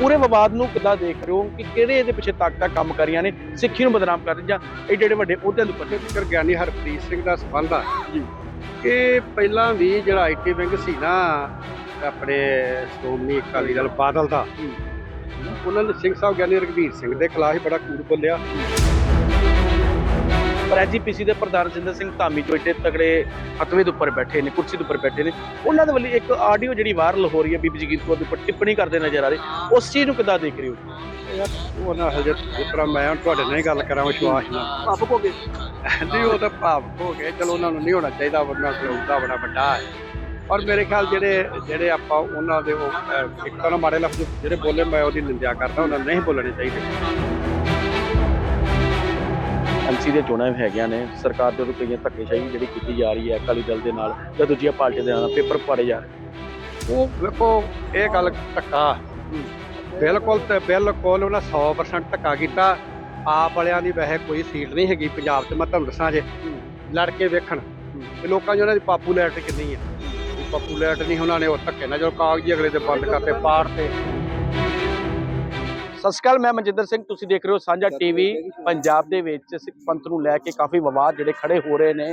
ਪੂਰੇ ਵਿਵਾਦ ਨੂੰ ਕਿੱਦਾਂ ਦੇਖ ਰਹੇ ਹੋ ਕਿ ਕਿਹੜੇ ਇਹਦੇ ਪਿੱਛੇ ਤਾਕਤਾਂ ਕੰਮ ਕਰ ਰਹੀਆਂ ਨੇ ਸਿੱਖੀ ਨੂੰ ਬਦਨਾਮ ਕਰ ਰਹੀਆਂ? ਜਾਂ ਏਡੇ ਏਡੇ ਵੱਡੇ ਅਹੁਦਿਆਂ ਦੇ ਉੱਪਰ ਜ਼ਿਕਰ ਗਿਆਨੀ ਹਰਪ੍ਰੀਤ ਸਿੰਘ ਦਾ ਸੰਬੰਧ ਆ। ਜੀ। ਕਿ ਪਹਿਲਾਂ ਵੀ ਜਿਹੜਾ ਆਈਟੀ ਵਿੰਗ ਸੀ ਨਾ ਆਪਣੇ ਸ਼੍ਰੋਮਣੀ ਅਕਾਲੀ ਦਲ ਬਾਦਲ ਦਾ ਉਹਨਾਂ ਨੇ ਸਿੰਘ ਸਾਹਿਬ ਗਿਆਨੀ ਰਘਬੀਰ ਸਿੰਘ ਦੇ ਖਿਲਾਫ ਹੀ ਬੜਾ ਕੂੜ ਬੋਲਿਆ। ਪਰ ਐਜੀਪੀਸੀ ਦੇ ਪ੍ਰਧਾਨ ਜਿੰਦਰ ਸਿੰਘ ਧਾਮੀ ਜੋ ਏਡੇ ਤਗੜੇ ਹਤਵੇ ਦੇ ਉੱਪਰ ਬੈਠੇ ਨੇ ਕੁਰਸੀ ਦੇ ਉੱਪਰ ਬੈਠੇ ਨੇ ਉਹਨਾਂ ਦੇ ਵੱਲੋਂ ਇੱਕ ਆਡੀਓ ਜਿਹੜੀ ਵਾਇਰਲ ਹੋ ਰਹੀ ਹੈ ਬੀਬੀ ਜਗੀਰ ਕੌਰ ਦੇ ਉੱਪਰ ਟਿੱਪਣੀ ਕਰਦੇ ਨਜ਼ਰ ਆ ਰਹੇ। ਉਸ ਚੀਜ਼ ਨੂੰ ਕਿੱਦਾਂ ਦੇਖ ਰਹੇ ਹੋ? ਯਾਰ ਉਹ ਨਾ ਹਜੇ ਜਿਸ ਤਰ੍ਹਾਂ ਮੈਂ ਤੁਹਾਡੇ ਨਾਲ ਹੀ ਗੱਲ ਕਰਾਂ ਵਿਸ਼ਵਾਸ ਨਾਲ ਭਾਵੁਕ ਹੋ ਗਏ? ਨਹੀਂ ਉਹ ਤਾਂ ਭਾਵੁਕ ਹੋ ਗਏ। ਚਲੋ ਉਹਨਾਂ ਨੂੰ ਨਹੀਂ ਹੋਣਾ ਚਾਹੀਦਾ ਕੋਲ ਉਹਦਾ ਬੜਾ ਵੱਡਾ ਹੈ। ਔਰ ਮੇਰੇ ਖਿਆਲ ਜਿਹੜੇ ਜਿਹੜੇ ਆਪਾਂ ਉਹਨਾਂ ਦੇ ਉਹ ਇੱਕ ਤਾਂ ਮਾੜੇ ਲਫ਼ਜ਼ ਜਿਹੜੇ ਬੋਲੇ ਮੈਂ ਉਹਦੀ ਨਿੰਦਿਆ ਕਰਦਾ ਉਹਨਾਂ ਨੂੰ ਨਹੀਂ ਬੋਲਣੇ ਚਾਹੀਦੇ। ਐਮਸੀ ਦੇ ਚੋਣਾਂ ਵੀ ਹੈਗੀਆਂ ਨੇ, ਸਰਕਾਰ ਦੇ ਵੱਲੋਂ ਕਈਆਂ ਧੱਕੇਸ਼ਾਹੀ ਜਿਹੜੀ ਕੀਤੀ ਜਾ ਰਹੀ ਹੈ ਅਕਾਲੀ ਦਲ ਦੇ ਨਾਲ ਜਾਂ ਦੂਜੀਆਂ ਪਾਰਟੀਆਂ ਦੇ ਨਾਲ, ਪੇਪਰ ਪਾੜੇ ਜਾ ਰਹੇ ਉਹ ਵੇਖੋ, ਇਹ ਗੱਲ ਧੱਕਾ। ਬਿਲਕੁਲ ਤੇ ਬਿਲਕੁਲ ਉਹਨਾਂ 100% ਧੱਕਾ ਕੀਤਾ। ਆਪ ਵਾਲਿਆਂ ਦੀ ਵੈਸੇ ਕੋਈ ਸੀਟ ਨਹੀਂ ਹੈਗੀ ਪੰਜਾਬ 'ਚ, ਮੈਂ ਤੁਹਾਨੂੰ ਦੱਸਾਂ ਜੇ। ਲੜ ਕੇ ਵੇਖਣ। ਤੇ ਲੋਕਾਂ 'ਚ ਉਹਨਾਂ ਦੀ ਪਾਪੂਲੈਰਿਟੀ ਕਿੰਨੀ ਹੈ? ਪਾਪੂਲੈਰਿਟੀ ਨਹੀਂ, ਉਹਨਾਂ ਨੇ ਉਹ ਧੱਕੇ ਨਾਲ ਜਦੋਂ ਕਾਗਜ਼ੀ ਅਗਲੇ ਦੇ ਬੰਦ ਕਰਤੇ, ਪਾੜ ਤੇ। ਸਤਿ ਸ਼੍ਰੀ ਅਕਾਲ ਮੈਂ ਮਨਜਿੰਦਰ ਸਿੰਘ ਤੁਸੀਂ ਦੇਖ ਰਹੇ ਹੋ ਸਾਂਝਾ ਟੀਵੀ ਪੰਜਾਬ ਦੇ ਵਿੱਚ। ਸਿੱਖ ਪੰਥ ਨੂੰ ਲੈ ਕੇ ਕਾਫੀ ਵਿਵਾਦ ਜਿਹੜੇ ਖੜੇ ਹੋ ਰਹੇ ਨੇ।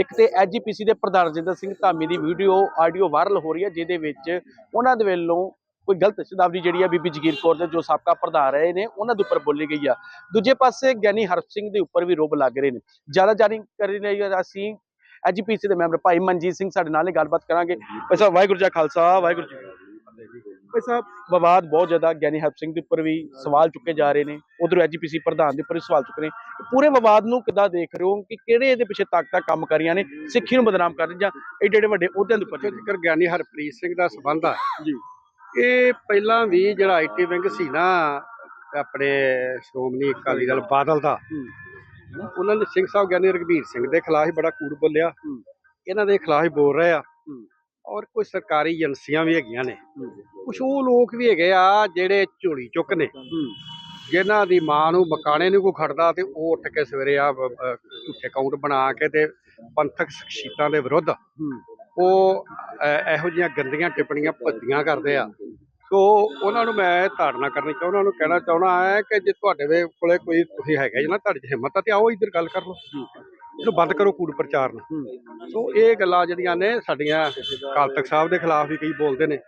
ਇੱਕ ਤੇ ਐਜੀਪੀਸੀ ਦੇ ਪ੍ਰਧਾਨ ਰਜਿੰਦਰ ਸਿੰਘ ਧਾਮੀ ਦੀ ਵੀਡੀਓ ਆਡੀਓ ਵਾਇਰਲ ਹੋ ਰਹੀ ਹੈ ਜਿਹਦੇ ਵਿੱਚ ਉਹਨਾਂ ਦੇ ਵੱਲੋਂ ਕੋਈ ਗਲਤ ਸ਼ਬਦਾਵਲੀ ਜਿਹੜੀ ਆ ਬੀਬੀ ਜਗੀਰ ਕੌਰ ਦੇ ਜੋ ਸਾਬਕਾ ਪ੍ਰਧਾਨ ਰਹੇ ਨੇ ਉਹਨਾਂ ਦੇ ਉੱਪਰ ਬੋਲੀ ਗਈ ਆ। ਦੂਜੇ ਪਾਸੇ ਗਿਆਨੀ ਹਰਪ ਸਿੰਘ ਦੇ ਉੱਪਰ ਵੀ ਰੋਬ ਲੱਗ ਰਹੇ ਨੇ। ਜ਼ਿਆਦਾ ਜਾਣਕਾਰੀ ਲਈ ਅਸੀਂ ਐਜੀਪੀਸੀ ਦੇ ਮੈਂਬਰ ਭਾਈ ਮਨਜੀਤ ਸਿੰਘ ਸਾਡੇ ਨਾਲ ਹੀ ਗੱਲਬਾਤ ਕਰਾਂਗੇ। ਭਾਈ ਸਾਹਿਬ ਵਾਹਿਗੁਰੂ ਜੀ ਖਾਲਸਾ ਵਾਹਿਗੁਰੂ ਜੀ ਭਾਈ ਸਾਹਿਬ ਵਿਵਾਦ ਬਹੁਤ ਜ਼ਿਆਦਾ ਗਿਆਨੀ ਹਰਪ ਸਿੰਘ ਦੇ ਉੱਪਰ ਵੀ ਸਵਾਲ ਚੁੱਕੇ ਜਾ ਰਹੇ ਨੇ ਉਧਰ ਐਜੀਪੀਸੀ ਪ੍ਰਧਾਨ ਦੇ ਉੱਪਰ ਵੀ ਸਵਾਲ ਚੁੱਕ ਰਹੇ ਨੇ। ਪੂਰੇ ਵਿਵਾਦ ਨੂੰ ਕਿੱਦਾਂ ਦੇਖ ਰਹੇ ਹੋ ਕਿ ਕਿਹੜੇ ਇਹਦੇ ਪਿੱਛੇ ਤਾਕਤਾਂ ਕੰਮ ਕਰ ਰਹੀਆਂ ਨੇ ਸਿੱਖੀ ਨੂੰ ਬਦਨਾਮ ਕਰ ਰਹੀਆਂ ਜਾਂ ਏਡੇ ਏਡੇ ਵੱਡੇ ਅਹੁਦਿਆਂ ਦੇ ਉੱਪਰ ਜ਼ਿਕਰ ਗਿਆਨੀ ਹਰਪ੍ਰੀਤ ਸਿੰਘ ਦਾ ਸੰਬੰਧ ਆ। ਜੀ। ਇਹ ਪਹਿਲਾਂ ਵੀ ਜਿਹੜਾ ਆਈਟੀ ਵਿੰਗ ਸੀ ਨਾ ਆਪਣੇ ਸ਼੍ਰੋਮਣੀ ਅਕਾਲੀ ਦਲ ਬਾਦਲ ਦਾ ਉਹਨਾਂ ਨੇ ਸਿੰਘ ਸਾਹਿਬ ਗਿਆਨੀ ਰਘਬੀਰ ਸਿੰਘ ਦੇ ਖਿਲਾਫ ਹੀ ਬੜਾ ਕੂੜ ਬੋਲਿਆ। ਇਹਨਾਂ ਦੇ ਖਿਲਾਫ ਹੀ ਬੋਲ ਰਹੇ ਆ। ਔਰ ਕੋਈ ਸਰਕਾਰੀ ਏਜੰਸੀਆਂ ਵੀ ਹੈਗੀਆਂ ਨੇ। ਕੁਛ ਉਹ ਲੋਕ ਵੀ ਹੈਗੇ ਆ ਜਿਹੜੇ ਝੋਲੀ ਚੁੱਕ ਨੇ ਜਿਨ੍ਹਾਂ ਦੀ ਮਾਂ ਨੂੰ ਮਕਾਣੇ ਨੂੰ ਕੋਈ ਖੜਦਾ ਤੇ ਉਹ ਉੱਠ ਕੇ ਸਵੇਰੇ ਆ ਝੂਠੇ ਅਕਾਊਂਟ ਬਣਾ ਕੇ ਤੇ ਪੰਥਕ ਸ਼ਖਸੀਅਤਾਂ ਦੇ ਵਿਰੁੱਧ ਉਹ ਇਹੋ ਜਿਹੀਆਂ ਗੰਦੀਆਂ ਟਿੱਪਣੀਆਂ ਭੱਦੀਆਂ ਕਰਦੇ ਆ। ਸੋ ਉਹਨਾਂ ਨੂੰ ਮੈਂ ਧਾਰਨਾ ਕਰਨੀ ਚਾਹੁੰਦਾ ਉਹਨਾਂ ਨੂੰ ਕਹਿਣਾ ਚਾਹੁੰਦਾ ਹੈ ਕਿ ਜੇ ਤੁਹਾਡੇ ਕੋਲੇ ਕੋਈ ਤੁਸੀਂ ਹੈਗਾ ਜੀ ਨਾ ਤੁਹਾਡੇ 'ਚ ਹਿੰਮਤ ਆ ਤੇ ਆਓ ਇੱਧਰ ਗੱਲ ਕਰ ਲਓ। ਇਹਨੂੰ ਬੰਦ ਕਰੋ ਕੂੜ ਪ੍ਰਚਾਰ ਨੂੰ। ਸੋ ਇਹ ਗੱਲਾਂ ਜਿਹੜੀਆਂ ਨੇ ਸਾਡੀਆਂ ਅਕਾਲ ਤਖਤ ਸਾਹਿਬ ਦੇ ਖਿਲਾਫ ਵੀ ਕਈ ਬੋਲਦੇ ਨੇ।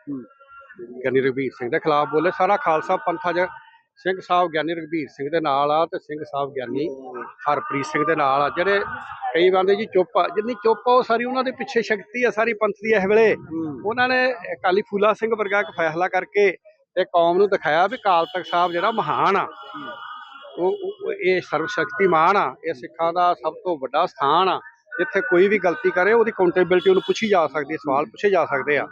ਗਿਆਨੀ ਰਘਬੀਰ ਸਿੰਘ ਦੇ ਖਿਲਾਫ ਬੋਲੇ। ਸਾਰਾ ਖਾਲਸਾ ਪੰਥ ਅੱਜ ਸਿੰਘ ਸਾਹਿਬ ਗਿਆਨੀ ਰਘਬੀਰ ਸਿੰਘ ਦੇ ਨਾਲ ਆ ਤੇ ਸਿੰਘ ਸਾਹਿਬ ਗਿਆਨੀ ਹਰਪ੍ਰੀਤ ਸਿੰਘ ਦੇ ਨਾਲ ਆ। ਜਿਹੜੇ ਕਈ ਬੰਦੇ ਜੀ ਚੁੱਪ ਆ ਜਿੰਨੀ ਚੁੱਪ ਆ ਉਹ ਸਾਰੀ ਉਹਨਾਂ ਦੇ ਪਿੱਛੇ ਸ਼ਕਤੀ ਆ ਸਾਰੀ ਪੰਥ ਦੀ ਇਸ ਵੇਲੇ। ਉਹਨਾਂ ਨੇ ਅਕਾਲੀ ਫੂਲਾ ਸਿੰਘ ਵਰਗਾ ਇੱਕ ਫੈਸਲਾ ਕਰਕੇ ਤੇ ਕੌਮ ਨੂੰ ਦਿਖਾਇਆ ਵੀ ਅਕਾਲ ਤਖਤ ਸਾਹਿਬ ਜਿਹੜਾ ਮਹਾਨ ਆ। ਉਹ ਇਹ ਸਰਵ ਸ਼ਕਤੀਮਾਨ ਆ ਇਹ ਸਿੱਖਾਂ ਦਾ ਸਭ ਤੋਂ ਵੱਡਾ ਸਥਾਨ ਆ। ਜਿੱਥੇ ਕੋਈ ਵੀ ਗਲਤੀ ਕਰੇ ਉਹਦੀ ਕਾਊਂਟੇਬਿਲਟੀ ਉਹਨੂੰ ਪੁੱਛੀ ਜਾ ਸਕਦੀ ਸਵਾਲ ਪੁੱਛੇ ਜਾ ਸਕਦੇ ਆ।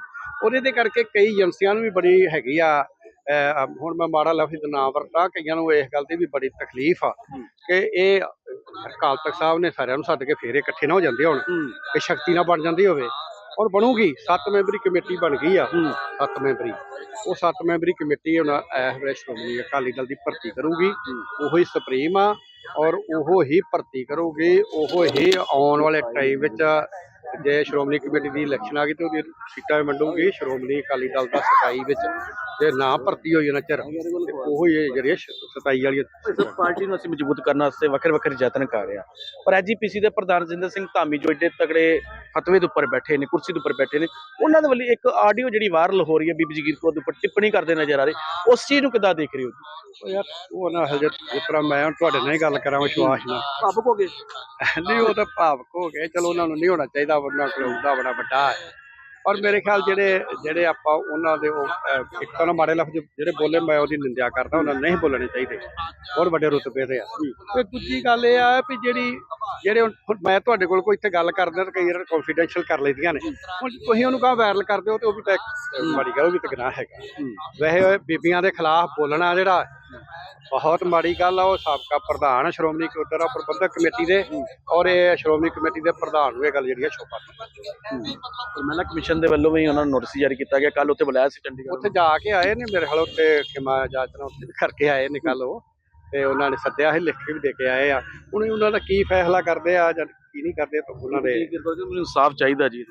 ਉਹਦੇ ਦੇ ਕਰਕੇ ਕਈ ਏਜੰਸੀਆਂ ਨੂੰ ਵੀ ਬੜੀ ਹੈਗੀ ਆ ਹੁਣ ਮੈਂ ਮਾੜਾ ਲਫ਼ਜ਼ ਨਾ ਵਰਤਾਂ ਕਈਆਂ ਨੂੰ ਇਸ ਗੱਲ ਦੀ ਵੀ ਬੜੀ ਤਕਲੀਫ ਆ ਕਿ ਇਹ ਅਕਾਲ ਤਖਤ ਸਾਹਿਬ ਨੇ ਸਾਰਿਆਂ ਨੂੰ ਸੱਦ ਕੇ ਫੇਰੇ ਇਕੱਠੇ ਨਾ ਹੋ ਜਾਂਦੇ ਹੁਣ ਕਿ ਸ਼ਕਤੀ ਨਾ ਬਣ ਜਾਂਦੀ ਹੋਵੇ। ਔਰ ਬਣੂਗੀ ਸੱਤ ਮੈਂਬਰੀ ਕਮੇਟੀ ਬਣ ਗਈ ਆ। ਸੱਤ ਮੈਂਬਰੀ। ਉਹ ਸੱਤ ਮੈਂਬਰੀ ਕਮੇਟੀ ਹੁਣ ਇਸ ਵੇਲੇ ਸ਼੍ਰੋਮਣੀ ਅਕਾਲੀ ਦਲ ਦੀ ਭਰਤੀ ਕਰੂਗੀ। ਉਹੋ ਹੀ ਸੁਪਰੀਮ ਆ ਔਰ ਉਹੋ ਹੀ ਭਰਤੀ ਕਰੂਗੀ। ਉਹੋ ਹੀ ਆਉਣ ਵਾਲੇ ਟਾਈਮ ਵਿੱਚ ਜੇ ਸ਼੍ਰੋਮਣੀ ਕਮੇਟੀ ਦੀ ਇਲੈਕਸ਼ਨ ਆ ਗਈ ਤੇ ਉਹਦੀ ਸੀਟਾਂ ਵੀ ਵੰਡੂਗੀ ਸ਼੍ਰੋਮਣੀ ਅਕਾਲੀ ਦਲ ਦਾ ਸਤਾਈ ਵਿੱਚ ਜੇ ਨਾ ਭਰਤੀ ਹੋਈ ਨਾ ਚਿਰ ਤੇ ਉਹੋ ਹੀ ਜਿਹੜੀ ਆ ਸਤਾਈ ਵਾਲੀ ਇਸ ਪਾਰਟੀ ਨੂੰ ਅਸੀਂ ਮਜ਼ਬੂਤ ਕਰਨ ਵਾਸਤੇ ਵੱਖਰੇ ਵੱਖਰੇ ਯਤਨ ਕਰ ਰਹੇ ਹਾਂ। ਪਰ ਐਜੀਪੀਸੀ ਦੇ ਪ੍ਰਧਾਨ ਰਜਿੰਦਰ ਸਿੰਘ ਧਾਮੀ ਜੋ ਏਡੇ ਤਗੜੇ ਫਤਵੇ ਦੇ ਉੱਪਰ ਬੈਠੇ ਨੇ ਕੁਰਸੀ ਦੇ ਉੱਪਰ ਬੈਠੇ ਨੇ ਉਹਨਾਂ ਦੇ ਵੱਲੋਂ ਇੱਕ ਆਡੀਓ ਜਿਹੜੀ ਵਾਇਰਲ ਹੋ ਰਹੀ ਹੈ ਬੀਬੀ ਜਗੀਰ ਕੌਰ ਦੇ ਉੱਪਰ ਟਿੱਪਣੀ ਕਰਦੇ ਨਜ਼ਰ ਆ ਰਹੇ। ਉਸ ਚੀਜ਼ ਨੂੰ ਕਿੱਦਾਂ ਦੇਖ ਰਹੇ ਹੋ ਉਹ ਯਾਰ ਉਹ ਨਾ ਹਜੇ ਜਿਸ ਤਰ੍ਹਾਂ ਮੈਂ ਤੁਹਾਡੇ ਨਾਲ ਹੀ ਗੱਲ ਕਰਾਂ ਵਿਸ਼ਵਾਸ ਨਾਲ। ਭਾਵੁਕ ਹੋ ਗਏ? ਨਹੀਂ ਉਹ ਤਾਂ ਭਾਵਕ ਹੋ ਗਏ ਚਲੋ ਉਹਨਾਂ ਨੂੰ ਨਹੀਂ ਹੋਣਾ ਚਾਹੀਦਾ। ਉਹਨਾਂ ਕੋਲ ਉਹਦਾ ਬੜਾ ਵੱਡਾ ਹੈ। ਔਰ ਮੇਰੇ ਖਿਆਲ ਜਿਹੜੇ ਜਿਹੜੇ ਆਪਾਂ ਉਹਨਾਂ ਦੇ ਉਹ ਇੱਕ ਤਾਂ ਮਾੜੇ ਲਫ਼ਜ਼ ਜਿਹੜੇ ਬੋਲੇ ਮੈਂ ਉਹਦੀ ਨਿੰਦਿਆ ਕਰਦਾ, ਉਹਨਾਂ ਨਹੀਂ ਬੋਲਣੇ ਚਾਹੀਦੇ। ਬਹੁਤ ਵੱਡੇ ਰੁਤਬੇ ਦੇ ਆ। ਤੇ ਦੂਜੀ ਗੱਲ ਇਹ ਆ ਵੀ ਜਿਹੜੀ, ਜਿਹੜੇ ਮੈਂ ਤੁਹਾਡੇ ਕੋਲ ਕੋਈ ਇੱਥੇ ਗੱਲ ਕਰਦਾ ਤਾਂ ਕਈ ਵਾਰ ਕੌਨਫੀਡੈਂਸ਼ੀਅਲ ਕਰ ਲਈਦੀਆਂ ਨੇ। ਹੁਣ ਤੁਸੀਂ ਉਹਨੂੰ ਕਹਾਂ ਵਾਇਰਲ ਕਰ ਦਿਓ ਤੇ ਉਹ ਵੀ ਤਾਂ ਮਾੜੀ ਗੱਲ, ਉਹ ਵੀ ਤਾਂ ਗੁਨਾਹ ਹੈਗਾ। ਵੈਸੇ ਬੀਬੀਆਂ ਦੇ ਖਿਲਾਫ ਬੋਲਣਾ ਜਿਹੜਾ ਬਹੁਤ ਮਾੜੀ ਗੱਲ ਆ ਉਹ ਸਾਬਕਾ ਪ੍ਰਧਾਨ ਸ਼੍ਰੋਮਣੀ ਗੁਰਦੁਆਰਾ ਪ੍ਰਬੰਧਕ ਕਮੇਟੀ ਦੇ ਔਰ ਇਹ ਸ਼੍ਰੋਮਣੀ ਕਮੇਟੀ ਦੇ ਪ੍ਰਧਾਨ ਨੂੰ ਇਹ ਗੱਲ ਜਿਹੜੀ ਆ ਸ਼ੋਭਾ ਮਹਿਲਾ ਕਮਿਸ਼ਨ ਦੇ ਵੱਲੋਂ ਵੀ ਉਹਨਾਂ ਨੂੰ ਨੋਟਿਸ ਜਾਰੀ ਕੀਤਾ ਗਿਆ ਕੱਲ ਉੱਥੇ ਬੁਲਾਇਆ ਸੀ ਚੰਡੀਗੜ੍ਹ ਉੱਥੇ ਜਾ ਕੇ ਆਏ ਨੇ ਮੇਰੇ ਹਾਲ ਉੱਤੇ ਖਿਮਾ ਜਾਚਨਾ ਉੱਥੇ ਕਰਕੇ ਆਏ ਨੇ ਕੱਲ ਉਹ। ਤੇ ਉਹਨਾਂ ਨੇ ਸੱਦਿਆ ਸੀ ਲਿਖ ਕੇ ਵੀ ਦੇ ਕੇ ਆਏ ਆ। ਹੁਣ ਉਹਨਾਂ ਦਾ ਕੀ ਫੈਸਲਾ ਕਰਦੇ ਆ ਜਾਂ ਕੀ ਨਹੀਂ ਕਰਦੇ ਤਾਂ ਉਹਨਾਂ ਦੇ ਮੈਨੂੰ ਇਨਸਾਫ ਚਾਹੀਦਾ ਜੀ।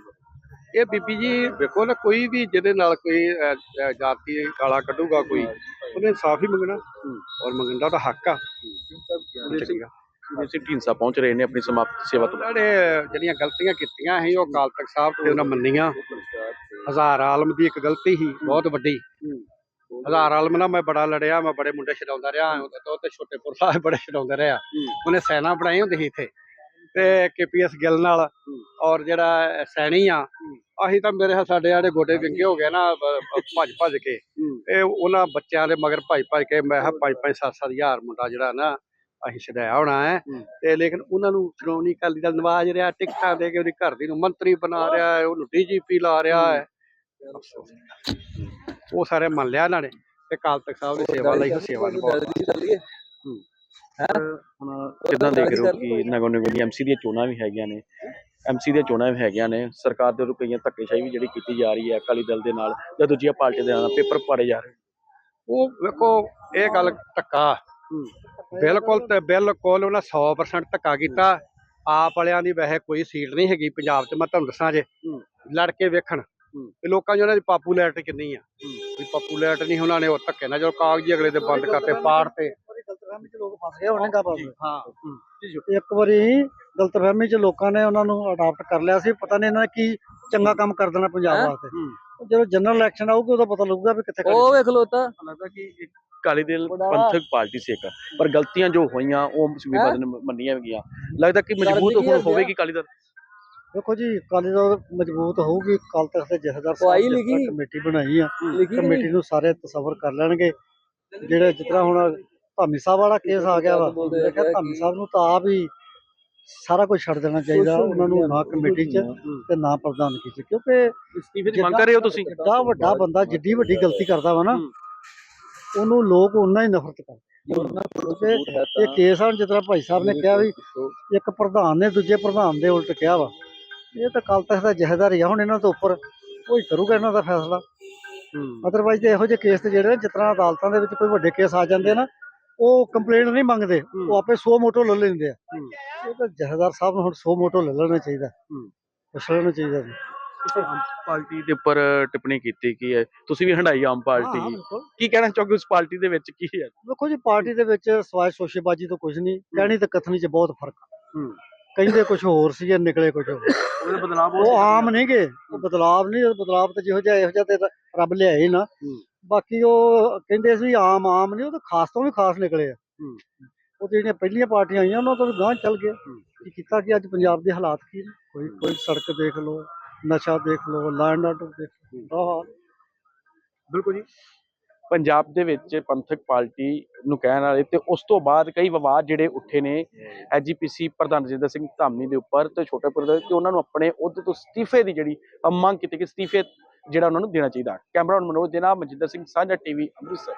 ਇਹ ਬੀਬੀ ਜੀ ਵੇਖੋ ਨਾ ਕੋਈ ਵੀ ਜਿਹਦੇ ਨਾਲ ਕੋਈ ਅਹ, ਅਹ, ਜਾਤੀ ਗਾਲਾਂ ਕੱਢੂਗਾ ਕੋਈ ਉਹਨੇ ਇਨਸਾਫ ਹੀ ਮੰਗਣਾ ਔਰ ਮੰਗਣ ਦਾ ਤਾਂ ਹੱਕ ਆ। ਚੰਗਾ ਅਸੀਂ ਢੀਂਸਾ ਪਹੁੰਚ ਰਹੇ ਨੇ ਆਪਣੀ ਸਮਾਪਤ ਸੇਵਾ ਤੋਂ ਨੇ ਜਿਹੜੀਆਂ ਗਲਤੀਆਂ ਕੀਤੀਆਂ ਸੀ ਉਹ ਅਕਾਲ ਤਖਤ ਸਾਹਿਬ ਤੇ ਉਹਨਾਂ ਮੰਨੀਆਂ। ਹਜ਼ਾਰ ਆਲਮ ਦੀ ਇੱਕ ਗਲਤੀ ਸੀ ਬਹੁਤ ਵੱਡੀ। ਹਜ਼ਾਰ ਆਲਮ ਨਾਲ ਮੈਂ ਬੜਾ ਲੜਿਆ ਮੈਂ ਬੜੇ ਮੁੰਡੇ ਛਡਾਉਂਦਾ ਰਿਹਾ ਉਹਦੇ ਤੋਂ ਛੋਟੇਪੁਰ ਸਾਹਿਬ ਬੜੇ ਛਡਾਉਂਦਾ ਰਿਹਾ। ਉਹਨੇ ਸੈਨਾ ਬਣਾਈ ਹੁੰਦੀ ਸੀ ਇੱਥੇ। ਤੇ ਕੇਪੀਐਸ ਗਿੱਲ ਨਾਲ ਔਰ ਜਿਹੜਾ ਸੈਣੀ ਆ ਅਸੀਂ ਤਾਂ ਮੇਰੇ ਸਾਡੇ ਆੜੇ ਗੋਡੇ ਵਿੰਗੇ ਹੋ ਗਏ ਨਾ ਭੱਜ ਭੱਜ ਕੇ। ਇਹ ਉਹਨਾਂ ਬੱਚਿਆਂ ਦੇ ਮਗਰ ਭੱਜ ਭੱਜ ਕੇ ਮੈਂ ਕਿਹਾ ਪੰਜ ਪੰਜ, ਸੱਤ ਸੱਤ ਹਜ਼ਾਰ ਮੁੰਡਾ ਜਿਹੜਾ ਨਾ, ਅਸੀਂ ਛਡਾਇਆ ਹੋਣਾ ਹੈ। ਤੇ ਲੇਕਿਨ ਉਹਨਾਂ ਨੂੰ ਸ਼੍ਰੋਮਣੀ ਅਕਾਲੀ ਦਲ ਨਵਾਜ ਰਿਹਾ, ਟਿਕਟਾਂ ਦੇ ਕੇ ਉਹਦੀ ਘਰ ਦੀ ਨੂੰ ਮੰਤਰੀ ਬਣਾ ਰਿਹਾ ਹੈ ਉਹਨੂੰ ਡੀਜੀਪੀ ਲਾ ਰਿਹਾ ਹੈ। ਉਹ ਸਾਰੇ ਮੰਨ ਲਿਆ ਇਹਨਾਂ ਨੇ। ਤੇ ਅਕਾਲ ਤਖਤ ਸਾਹਿਬ ਦੀ ਸੇਵਾ ਲਈ ਸੇਵਾ ਨਿਭਾਉਂਦਾ ਹੁਣ ਕਿਦਾਂ ਦੇਖ ਰਹੇ ਹੋ ਕਿ ਨਗੋ ਨਿਗਮ ਐਮਸੀ ਦੀਆਂ ਚੋਣਾਂ ਵੀ ਹੈਗੀਆਂ ਨੇ? ਐਮਸੀ ਦੀਆਂ ਚੋਣਾਂ ਵੀ ਹੈਗੀਆਂ ਨੇ। ਸਰਕਾਰ ਦੇ ਵੱਲੋਂ ਕਈਆਂ ਧੱਕੇਸ਼ਾਹੀ ਵੀ ਜਿਹੜੀ ਕੀਤੀ ਜਾ ਰਹੀ ਹੈ ਅਕਾਲੀ ਦਲ ਦੇ ਨਾਲ ਜਾਂ ਦੂਜੀਆਂ ਪਾਰਟੀਆਂ ਦੇ ਨਾਲ ਪੇਪਰ ਪਾੜੇ ਜਾ ਰਹੇ ਉਹ ਵੇਖੋ ਇਹ ਗੱਲ ਧੱਕਾ। ਬਿਲਕੁਲ ਤੇ ਬਿਲਕੁਲ ਉਹਨਾਂ 100% ਧੱਕਾ ਕੀਤਾ। ਆਪ ਵਾਲਿਆਂ ਦੀ ਵੈਸੇ ਕੋਈ ਸੀਟ ਨਹੀਂ ਹੈਗੀ ਪੰਜਾਬ 'ਚ ਮੈਂ ਤੁਹਾਨੂੰ ਦੱਸਾਂ ਜੇ। ਲੜ ਕੇ ਵੇਖਣ। ਵੀ ਲੋਕਾਂ 'ਚ ਉਹਨਾਂ ਦੀ ਪਾਪੂਲੈਰਿਟੀ ਕਿੰਨੀ ਆ। ਵੀ ਪਾਪੂਲੈਰਿਟੀ ਨਹੀਂ ਉਹਨਾਂ ਨੇ ਉਹ ਧੱਕੇ ਨਾਲ ਜਦੋਂ ਕਾਗਜ਼ੀ ਅਗਲੇ ਦੇ ਬੰਦ ਕਰਤੇ ਪਾੜ ਤੇ ਗਲਤਫਹਿਮੀ ਚ ਲੋਕ ਫਸ ਗਏ ਉਹਨੇ ਕਾ ਪਾਸ ਹਾਂ ਇੱਕ ਵਾਰੀ ਗਲਤਫਹਿਮੀ ਚ ਲੋਕਾਂ ਨੇ ਉਹਨਾਂ ਨੂੰ ਅਡਾਪਟ ਕਰ ਲਿਆ ਸੀ ਪਤਾ ਨਹੀਂ ਇਹਨਾਂ ਨੇ ਕੀ ਚੰਗਾ ਕੰਮ ਕਰ ਦੇਣਾ ਪੰਜਾਬ ਵਾਸਤੇ। ਜਦੋਂ ਜਨਰਲ ਇਲੈਕਸ਼ਨ ਆਊਗੀ ਉਦੋਂ ਪਤਾ ਲੱਗੂਗਾ ਵੀ ਕਿੱਥੇ ਉਹ ਵੇਖ ਲੋ ਤਾਂ। ਲੱਗਦਾ ਕਿ ਇੱਕ ਅਕਾਲੀ ਦਲ ਪੰਥਕ ਪਾਰਟੀ ਸੀ ਇੱਕ ਪਰ ਗਲਤੀਆਂ ਜੋ ਹੋਈਆਂ ਉਹ ਸੁਬੇਦਾਰ ਨੇ ਮੰਨੀਆਂ ਗਈਆਂ। ਲੱਗਦਾ ਕਿ ਮਜ਼ਬੂਤ? ਹੋਵੇਗੀ ਅਕਾਲੀ ਦਲ? ਦੇਖੋ ਜੀ ਅਕਾਲੀ ਦਲ ਮਜ਼ਬੂਤ ਹੋਊਗੀ ਕੱਲ ਤੱਕ ਤੇ ਜਥੇਦਾਰ ਸਾਹਿਬ। ਕਮੇਟੀ ਬਣਾਈ ਆ। ਕਮੇਟੀ ਨੂੰ ਸਾਰੇ ਤਸਵਰ ਕਰ ਲੈਣਗੇ। ਜਿਹੜੇ ਜਿਸ ਤਰ੍ਹਾਂ ਹੁਣ ਧਾਮੀ ਸਾਹਿਬ ਵਾਲਾ ਕੇਸ ਆ ਗਿਆ ਵਾ। ਮੈਂ ਕਿਹਾ ਧਾਮੀ ਸਾਹਿਬ ਨੂੰ ਤਾਂ ਆਪ ਹੀ ਸਾਰਾ ਕੁਝ ਛੱਡ ਦੇਣਾ ਚਾਹੀਦਾ ਉਹਨਾਂ ਨੂੰ ਨਾ ਕਮੇਟੀ 'ਚ ਤੇ ਨਾ ਪ੍ਰਧਾਨਗੀ 'ਚ। ਕਿਉਂਕਿ ਅਸਤੀਫੇ ਦੀ ਮੰਗ ਕਰ ਰਹੇ ਹੋ ਤੁਸੀਂ? ਜਿੱਡਾ ਵੱਡਾ ਬੰਦਾ ਜਿੱਡੀ ਵੱਡੀ ਗਲਤੀ ਕਰਦਾ ਵਾ ਨਾ ਉਹਨੂੰ ਲੋਕ ਉਨਾ ਹੀ ਨਫ਼ਰਤ ਕਰਦੇ। ਇਹ ਕੇਸ ਆ ਜਿਸ ਤਰ੍ਹਾਂ ਭਾਈ ਸਾਹਿਬ ਨੇ ਕਿਹਾ ਵੀ ਇੱਕ ਪ੍ਰਧਾਨ ਨੇ ਦੂਜੇ ਪ੍ਰਧਾਨ ਦੇ ਉਲਟ ਕਿਹਾ ਵਾ। ਇਹ ਤਾਂ ਕੱਲ ਤੱਕ ਦਾ ਜਹੇਦਾਰ ਹੀ ਆ ਹੁਣ ਇਹਨਾਂ ਤੋਂ ਉੱਪਰ ਉਹ ਹੀ ਕਰੂਗਾ ਇਹਨਾਂ ਦਾ ਫੈਸਲਾ। ਅਦਰਵਾਈਜ਼ ਤੇ ਇਹੋ ਜਿਹੇ ਕੇਸ ਤੇ ਜਿਹੜੇ ਜਿਸ ਤਰ੍ਹਾਂ ਅਦਾਲਤਾਂ ਦੇ ਵਿੱਚ ਕੋਈ ਵੱਡੇ ਕੇਸ ਆ ਜਾਂਦੇ ਨਾ ਉਹ ਕੰਪਲੇਂਟ ਨਹੀਂ ਮੰਗਦੇ ਉਹ ਆਪੇ 100 ਮੋਟੋ ਲੈ ਲੈਂਦੇ ਆ। ਇਹ ਤਾਂ ਜਹੇਦਾਰ ਸਾਹਿਬ ਨੂੰ ਹੁਣ 100 ਮੋਟੋ ਲੈ ਲੈਣਾ ਚਾਹੀਦਾ। ਪੁੱਛ ਲੈਣਾ ਚਾਹੀਦਾ ਜੀ। ਪਾਰਟੀ ਦੇ ਉੱਪਰ ਟਿੱਪਣੀ ਕੀਤੀ ਕੀ ਹੈ? ਤੁਸੀਂ ਵੀ ਹੰਡਾਈ ਆਮ ਪਾਰਟੀ। ਕੀ ਕਹਿਣਾ ਚਾਹੋਗੇ ਉਸ ਪਾਰਟੀ ਦੇ ਵਿੱਚ ਕੀ ਹੈ? ਵੇਖੋ ਜੀ ਪਾਰਟੀ ਦੇ ਵਿੱਚ ਸਵਾਇ ਸ਼ੋਸ਼ੇਬਾਜ਼ੀ ਤੋਂ ਕੁਝ ਨਹੀਂ ਕਹਿਣੀ ਤੇ ਕਥਨੀ 'ਚ ਬਹੁਤ ਫ਼ਰਕ ਹੂੰ। ਕਹਿੰਦੇ ਕੁਝ ਹੋਰ ਸੀ ਨਿਕਲੇ ਕੁਝ ਹੋਰ। ਬਦਲਾਅ ਉਹ ਆਮ ਨਹੀਂ ਗੇ ਉਹ ਬਦਲਾਵ ਨਹੀਂ ਉਹ ਬਦਲਾਵ ਤੇ ਜਿਹੋ ਜਿਹਾ ਇਹੋ ਜਿਹਾ ਤੇ ਰੱਬ ਲਿਆਏ ਨਾ। ਬਾਕੀ ਉਹ ਕਹਿੰਦੇ ਸੀ ਆਮ ਆਮ ਨਹੀਂ ਉਹ ਤਾਂ ਖਾਸ ਤੋਂ ਵੀ ਖਾਸ ਨਿਕਲੇ ਆ। ਉਹ ਜਿਹੜੀਆਂ ਪਹਿਲੀਆਂ ਪਾਰਟੀਆਂ ਆਈਆਂ ਉਹਨਾਂ ਤੋਂ ਵੀ ਗਾਂਹ ਚੱਲ ਗਏ। ਕੀ ਕੀਤਾ ਕਿ ਅੱਜ ਪੰਜਾਬ ਦੇ ਹਾਲਾਤ ਕੀ ਨੇ? ਕੋਈ ਕੋਈ ਸੜਕ ਦੇਖ ਲਓ ਨਸ਼ਾ ਦੇਖ ਲਓ ਲੈਂਡ ਆਰਡਰ ਦੇਖ ਲਓ। ਬਿਲਕੁਲ ਜੀ। ਪੰਜਾਬ ਦੇ ਵਿੱਚ ਪੰਥਕ ਪਾਰਟੀ ਨੂੰ ਕਹਿਣ ਵਾਲੇ ਤੇ ਉਸ ਤੋਂ ਬਾਅਦ ਕਈ ਵਿਵਾਦ ਜਿਹੜੇ ਉੱਠੇ ਨੇ ਐਜੀਪੀਸੀ ਪ੍ਰਧਾਨ ਰਜਿੰਦਰ ਸਿੰਘ ਧਾਮੀ ਦੇ ਉੱਪਰ ਤੇ ਛੋਟੇਪੁਰ ਦੇ ਕਿ ਉਹਨਾਂ ਨੂੰ ਆਪਣੇ ਅਹੁਦੇ ਤੋਂ ਅਸਤੀਫੇ ਦੀ ਜਿਹੜੀ ਮੰਗ ਕੀਤੀ ਕਿ ਅਸਤੀਫੇ ਜਿਹੜਾ ਉਹਨਾਂ ਨੂੰ ਦੇਣਾ ਚਾਹੀਦਾ। ਕੈਮਰਾ ਮਨੋਜ ਦੇ ਨਾਲ ਮਨਜਿੰਦਰ ਸਿੰਘ ਸਾਂਝਾ ਟੀਵੀ ਅੰਮ੍ਰਿਤਸਰ।